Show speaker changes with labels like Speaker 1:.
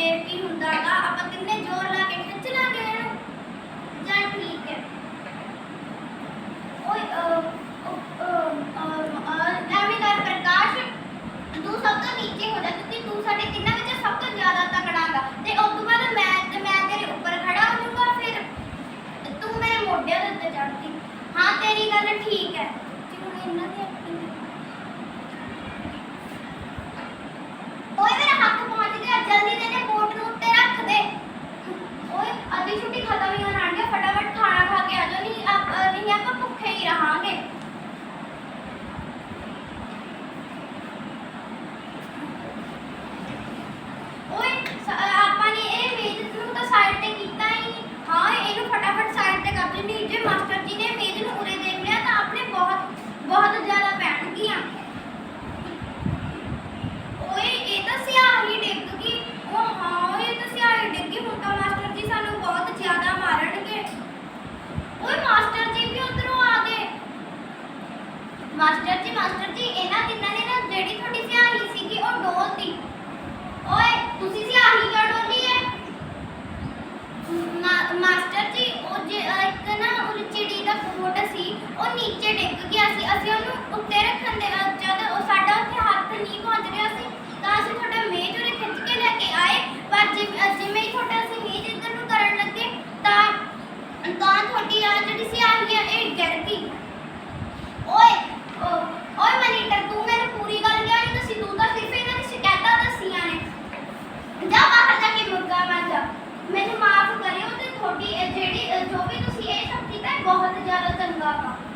Speaker 1: ਫੇਰ ਕੀ ਹੁੰਦਾਗਾ? ਆਪਾਂ ਕਿੰਨੇ ਜ਼ੋਰ ਲਾ ਕੇ ਖਿੱਚ ਲਾਂਗੇ ਇਹਨੂੰ? ਜਾਂ ਠੀਕ ਹੈ। ਓਏ ਐਵੇਂ ਪ੍ਰਕਾਸ਼, ਤੂੰ ਸਭ ਤੋਂ ਨੀਚੇ ਹੋ ਜਾ, ਕਿਉਂਕਿ ਤੂੰ ਸਾਡੇ ਤਿੰਨਾਂ ਵਿੱਚ ਸਭ ਤੋਂ ਜ਼ਿਆਦਾ ਤਕੜਾ ਤੇ ਉਸ ਤੋਂ ਬਾਅਦ ਮੈਂ ਤੇ ਮੈਂ ਤੇਰੇ ਉੱਪਰ ਖੜਾ ਹੋ ਜਾਊਂਗਾ ਫਿਰ। ਤੂੰ ਮੇਰੇ ਮੋਢਿਆਂ ਦੇ ਉੱਤੇ ਚੜ੍ਹਦੀ। ਹਾਂ, ਤੇਰੀ ਗੱਲ ਠੀਕ ਹੈ। ਤੇ ਇਹਨਾਂ ਦੀ acting ਓਏ ਮੇਰਾ ਹੱਥ ਪਹੁੰਚ ਗਿਆ ਜਲਦੀ ਦੇ ਦੇ ਬੋਟ ਨੂੰ ਉੱਤੇ ਰੱਖ ਦੇ ਓਏ ਅੱਧੀ ਛੁੱਟੀ ਖਤਮ ਹੀ ਹੋਣ ਆਣੀ ਫਟਾਫਟ ਖਾਣਾ ਖਾ ਕੇ ਆ ਜਾਓ, ਨਹੀਂ ਆਪ ਨਹੀਂ, ਆਪਾਂ ਭੁੱਖੇ ਹੀ ਰਹਾਂਗੇ ਓਏ ਸ- ਆਪਾਂ ਨੇ ਇਹ ਮੇਜ਼ ਨੂੰ ਤਾਂ ਸਾਈਡ ਤੇ ਕੀਤਾ ਹੀ ਨਹੀਂ ਹਾਂ ਇਹਨੂੰ ਫਟਾਫਟ ਸਾਈਡ ਤੇ ਕਰ ਦਿੰਦੀ ਜੇ ਮਾਸਟਰ ਜੀ ਨੇ ਮੇਜ਼ ਨੂੰ ਉਰੇ ਦੇਖ ਲਿਆ ਤਾਂ ਆਪਣੇ ਬਹੁਤ ਬਹੁਤ ਜ਼ਿਆਦਾ ਪੈਣਗੀਆਂ ਓਏ ਇਹ ਤਾਂ ਸਿਆਹੀ ਡਿੱਗ ਗਈ ਉਹ ਹਾਂ ਇਹ ਤਾਂ ਸਿਆਹੀ ਡਿੱਗ ਗਈ ਹੁਣ ਤਾਂ ਮਾਸਟਰ ਜੀ ਸਾਨੂੰ ਬਹੁਤ ਜ਼ਿਆਦਾ ਮਾਰਨਗੇ ਓਏ ਮਾਸਟਰ ਜੀ ਵੀ ਉਧਰੋਂ ਆ ਗਏ ਮਾਸਟਰ ਜੀ ਮਾਸਟਰ ਜੀ, ਇਹਨਾਂ ਤਿੰਨਾਂ ਨੇ ਨਾ ਜਿਹੜੀ ਤੁਹਾਡੀ ਸਿਆਹੀ ਸੀਗੀ ਉਹ ਡੋਲਤੀ ਓਏ, ਤੁਸੀਂ ਸਿਆਹੀ ਕਿਉਂ ਡੋਲੀ ਹੈ ਮਾਸਟਰ ਜੀ, ਉਹ ਜੇ ਇੱਕ ਨਾ ਉਹ ਚਿੜੀ ਦਾ ਕੋਟ ਸੀ, ਉਹ ਨੀਚੇ ਡਿੱਗ ਗਿਆ ਸੀ। ਅਸੀਂ ਉਹਨੂੰ ਉੱਤੇ ਰੱਖਣ ਦੇ ਜਦ ਉਹ ਸਾਡਾ ਉੱਥੇ ਹੱਥ ਨਹੀਂ ਪਹੁੰਚ ਰਿਹਾ ਸੀ, ਤਾਂ ਅਸੀਂ ਤੁਹਾਡਾ ਮੇਜ਼ ਉਰੇ ਖਿੱਚ ਕੇ ਲੈ ਕੇ ਆਏ। ਪਰ ਜਿਵੇਂ ਹੀ ਤੁਹਾਡਾ ਅਸੀਂ ਮੇਜ਼ ਇੱਧਰ ਨੂੰ ਕਰਨ ਲੱਗੇ, ਤਾਂ ਤਾਂ ਤੁਹਾਡੀ ਆ ਜਿਹੜੀ ਸਿਆਹੀ ਹੈ ਇਹ ਗਿਰ ਗਈ ਓਏ ਓ- ਓਏ ਮਨੀਟਰ ਤੂੰ ਮੈਨੂੰ ਪੂਰੀ ਗੱਲ ਕਿਹਾ ਨਹੀਂ ਦੱਸੀ ਤੂੰ ਤਾਂ ਸਿਰਫ ਇਹਨਾਂ ਦੀ ਸ਼ਿਕਾਇਤਾਂ ਦੱਸੀਆਂ ਨੇ ਜਾ ਬਾਹਰ ਜਾ ਕੇ ਮੁਰਗਾ ਮਾਰ ਜਾ ਮੈਨੂੰ ਮਾਫ ਕਰਿਓ ਤੇ ਤੁਹਾਡੀ ਇਹ ਜਿਹੜੀ ਜੋ ਵੀ ਤੁਸੀਂ ਇਹ ਸਭ ਕੀਤਾ ਹੈ ਬਹੁਤ ਜ਼ਿਆਦਾ ਚੰਗਾ ਵਾ।